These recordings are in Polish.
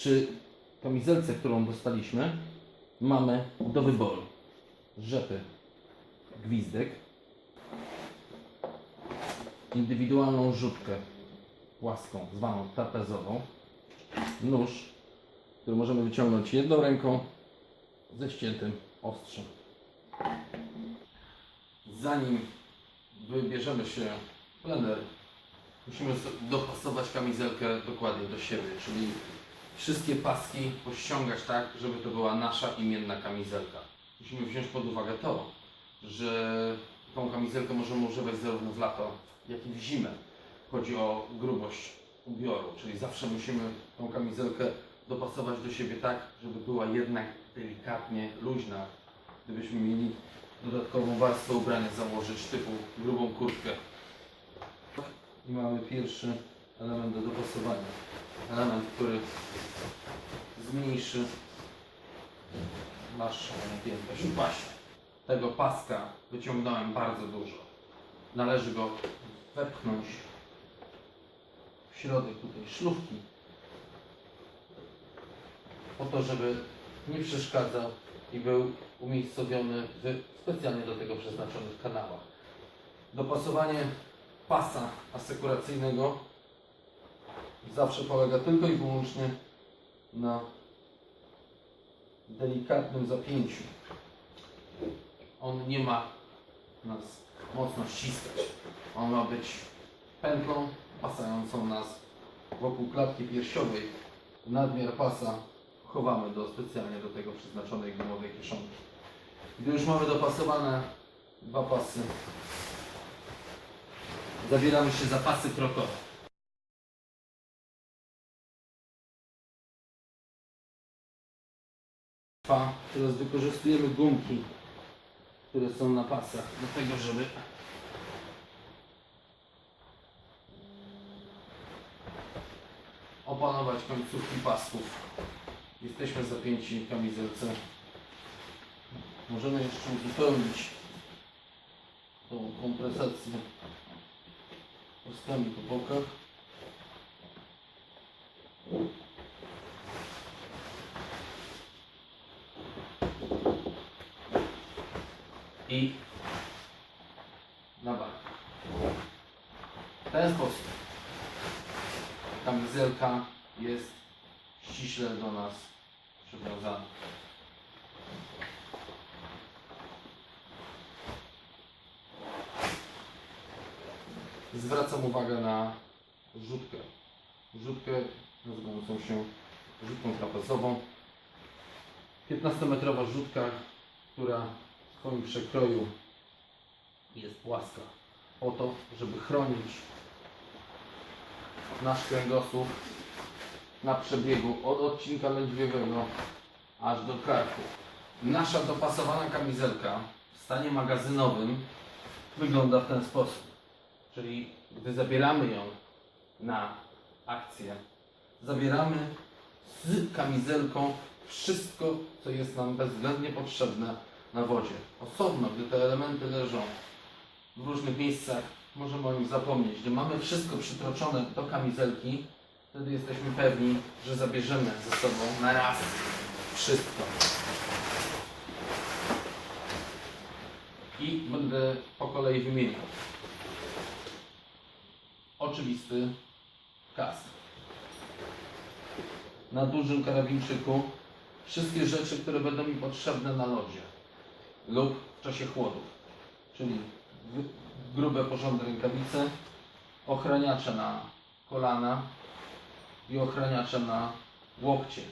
przy kamizelce, którą dostaliśmy, mamy do wyboru rzepy gwizdek, indywidualną rzutkę płaską, zwaną trapezową, nóż, który możemy wyciągnąć jedną ręką ze ściętym ostrzem. Zanim wybierzemy się plener, musimy so- dopasować kamizelkę dokładnie do siebie, czyli wszystkie paski pościągać tak, żeby to była nasza imienna kamizelka. Musimy wziąć pod uwagę to, że tą kamizelkę możemy używać zarówno w lato, jak i w zimę. Chodzi o grubość ubioru, czyli zawsze musimy tą kamizelkę dopasować do siebie tak, żeby była jednak delikatnie luźna. Gdybyśmy mieli dodatkową warstwę ubrania założyć typu grubą kurtkę. I mamy pierwszy element do dopasowania. Element, który zmniejszy naszą objętość w pasie. Tego paska wyciągnąłem bardzo dużo. Należy go wepchnąć w środek tutaj szlufki po to, żeby nie przeszkadzał i był umiejscowiony w specjalnie do tego przeznaczonych kanałach. Dopasowanie pasa asekuracyjnego zawsze polega tylko i wyłącznie na delikatnym zapięciu. On nie ma nas mocno ściskać. On ma być pętlą pasającą nas wokół klatki piersiowej. Nadmiar pasa chowamy do specjalnie do tego przeznaczonej gumowej kieszonki. Gdy już mamy dopasowane dwa pasy, zabieramy się za pasy krokowe. Teraz wykorzystujemy gumki, które są na pasach do tego, żeby opanować końcówki pasków. Jesteśmy zapięci w kamizelce. Możemy jeszcze uzupełnić tą kompresację paskami po bokach. I na bark. W ten sposób kamizelka jest ściśle do nas przywiązana. Zwracam uwagę na rzutkę. Rzutkę nazywającą się rzutką trapezową. 15-metrowa rzutka, która w przekroju jest płaska. Po to, żeby chronić nasz kręgosłup na przebiegu od odcinka lędźwiowego aż do karku. Nasza dopasowana kamizelka w stanie magazynowym wygląda w ten sposób. Czyli gdy zabieramy ją na akcję, zabieramy z kamizelką wszystko, co jest nam bezwzględnie potrzebne na wodzie. Osobno, gdy te elementy leżą w różnych miejscach, możemy o nich zapomnieć. Gdy mamy wszystko przytroczone do kamizelki, wtedy jesteśmy pewni, że zabierzemy ze sobą na raz wszystko. I będę po kolei wymieniał. Oczywisty kask. Na dużym karabinczyku wszystkie rzeczy, które będą mi potrzebne na lodzie lub w czasie chłodów, czyli grube, porządne rękawice, ochraniacze na kolana i ochraniacze na łokcie.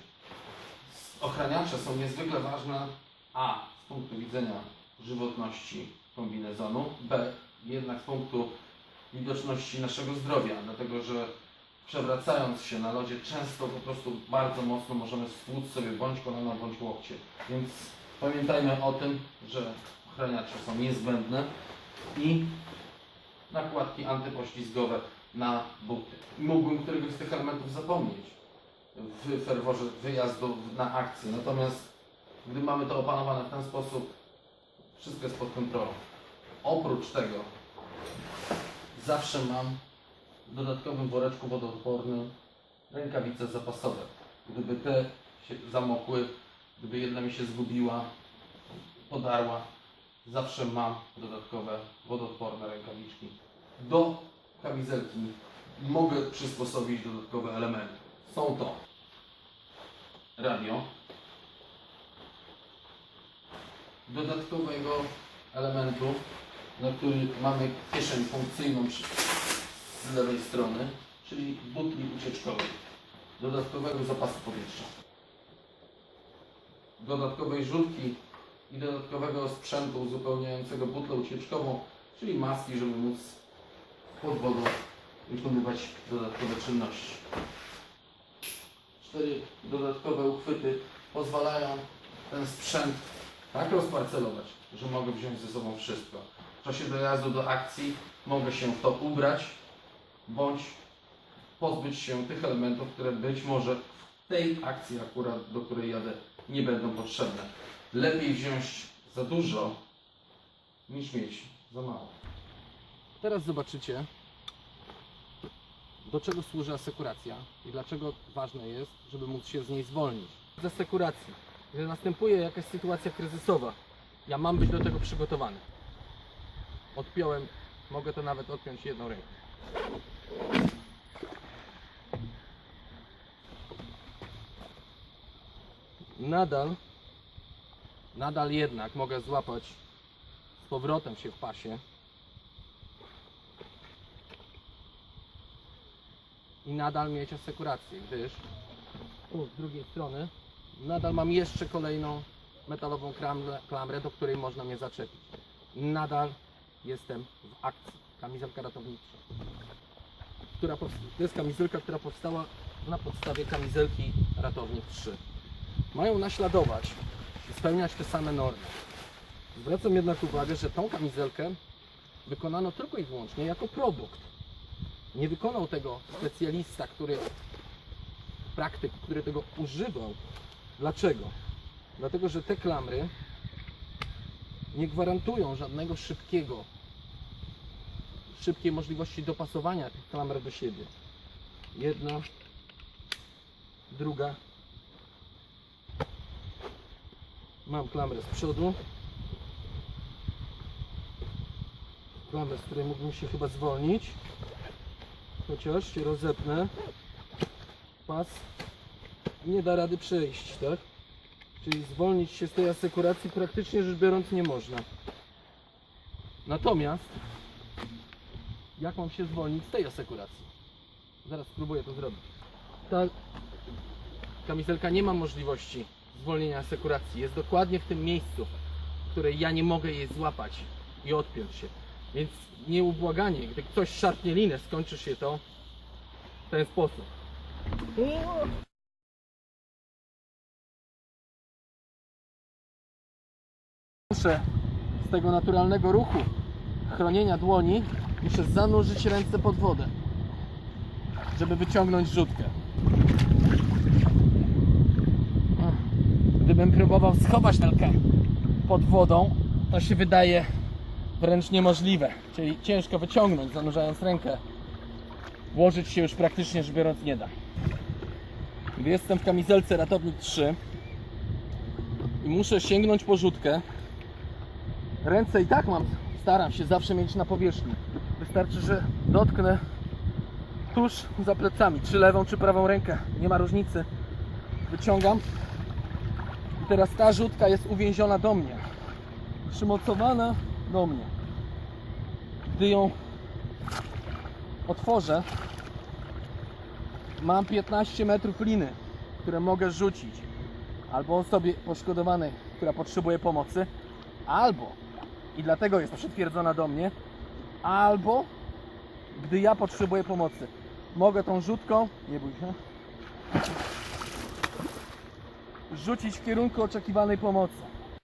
Ochraniacze są niezwykle ważne a z punktu widzenia żywotności kombinezonu, b jednak z punktu widoczności naszego zdrowia, dlatego że przewracając się na lodzie często po prostu bardzo mocno możemy stłuc sobie bądź kolana, bądź łokcie. Więc pamiętajmy o tym, że ochraniacze są niezbędne i nakładki antypoślizgowe na buty. Mógłbym któregoś z tych elementów zapomnieć w ferworze wyjazdu na akcję, natomiast gdy mamy to opanowane w ten sposób, wszystko jest pod kontrolą. Oprócz tego zawsze mam w dodatkowym woreczku wodoodpornym rękawice zapasowe. gdyby te się zamokły, gdyby jedna mi się zgubiła, podarła, zawsze mam dodatkowe wodoodporne rękawiczki. Do kamizelki mogę przysposobić dodatkowe elementy. Są to radio, dodatkowego elementu, na który mamy kieszeń funkcyjną z lewej strony, czyli butli ucieczkowej, dodatkowego zapasu powietrza, dodatkowej żurki i dodatkowego sprzętu uzupełniającego butlę ucieczkową, czyli maski, żeby móc pod wodą wykonywać dodatkowe czynności. Cztery dodatkowe uchwyty pozwalają ten sprzęt tak rozparcelować, że mogę wziąć ze sobą wszystko. W czasie dojazdu do akcji mogę się w to ubrać, bądź pozbyć się tych elementów, które być może w tej akcji akurat, do której jadę, nie będą potrzebne. Lepiej wziąć za dużo, niż mieć za mało. Teraz zobaczycie, do czego służy asekuracja i dlaczego ważne jest, żeby móc się z niej zwolnić. Z asekuracji, gdy następuje jakaś sytuacja kryzysowa, ja mam być do tego przygotowany. Odpiąłem, mogę to nawet odpiąć jedną ręką. Nadal, nadal jednak mogę złapać z powrotem się w pasie i nadal mieć asekurację, gdyż tu z drugiej strony nadal mam jeszcze kolejną metalową klamrę, klamrę do której można mnie zaczepić. Nadal jestem w akcji. Kamizelka ratownicza. Która to jest kamizelka, która powstała na podstawie kamizelki Ratownik 3. Mają naśladować i spełniać te same normy. Zwracam jednak uwagę, że tą kamizelkę wykonano tylko i wyłącznie jako produkt. Nie wykonał tego specjalista, który praktyk, który tego używał. Dlaczego? Dlatego, że te klamry nie gwarantują żadnego szybkiego, szybkiej możliwości dopasowania tych klamr do siebie. Jedna, druga. Mam klamrę z przodu. Klamrę, z której mógłbym się chyba zwolnić. Chociaż się rozepnę. Pas nie da rady przejść, tak? Czyli zwolnić się z tej asekuracji praktycznie rzecz biorąc nie można. Natomiast jak mam się zwolnić z tej asekuracji? Zaraz spróbuję to zrobić. Ta kamizelka nie ma możliwości zwolnienia asekuracji. Jest dokładnie w tym miejscu, w której ja nie mogę jej złapać i odpiąć się. Więc nieubłaganie, gdy ktoś szarpnie linę, skończy się to w ten sposób. Muszę z tego naturalnego ruchu chronienia dłoni muszę zanurzyć ręce pod wodę, żeby wyciągnąć rzutkę. Gdybym próbował schować telkę pod wodą, to się wydaje wręcz niemożliwe. Czyli ciężko wyciągnąć, zanurzając rękę. Włożyć się już praktycznie rzecz biorąc nie da. Gdy jestem w kamizelce ratownik 3 i muszę sięgnąć po rzutkę, ręce i tak mam, staram się zawsze mieć na powierzchni. Wystarczy, że dotknę tuż za plecami, czy lewą, czy prawą rękę, nie ma różnicy. Wyciągam teraz ta rzutka jest uwięziona do mnie, przymocowana do mnie. Gdy ją otworzę, mam 15 metrów liny, które mogę rzucić albo osobie poszkodowanej, która potrzebuje pomocy, albo i dlatego jest przytwierdzona do mnie, albo gdy ja potrzebuję pomocy. Mogę tą rzutką, nie bój się, rzucić w kierunku oczekiwanej pomocy.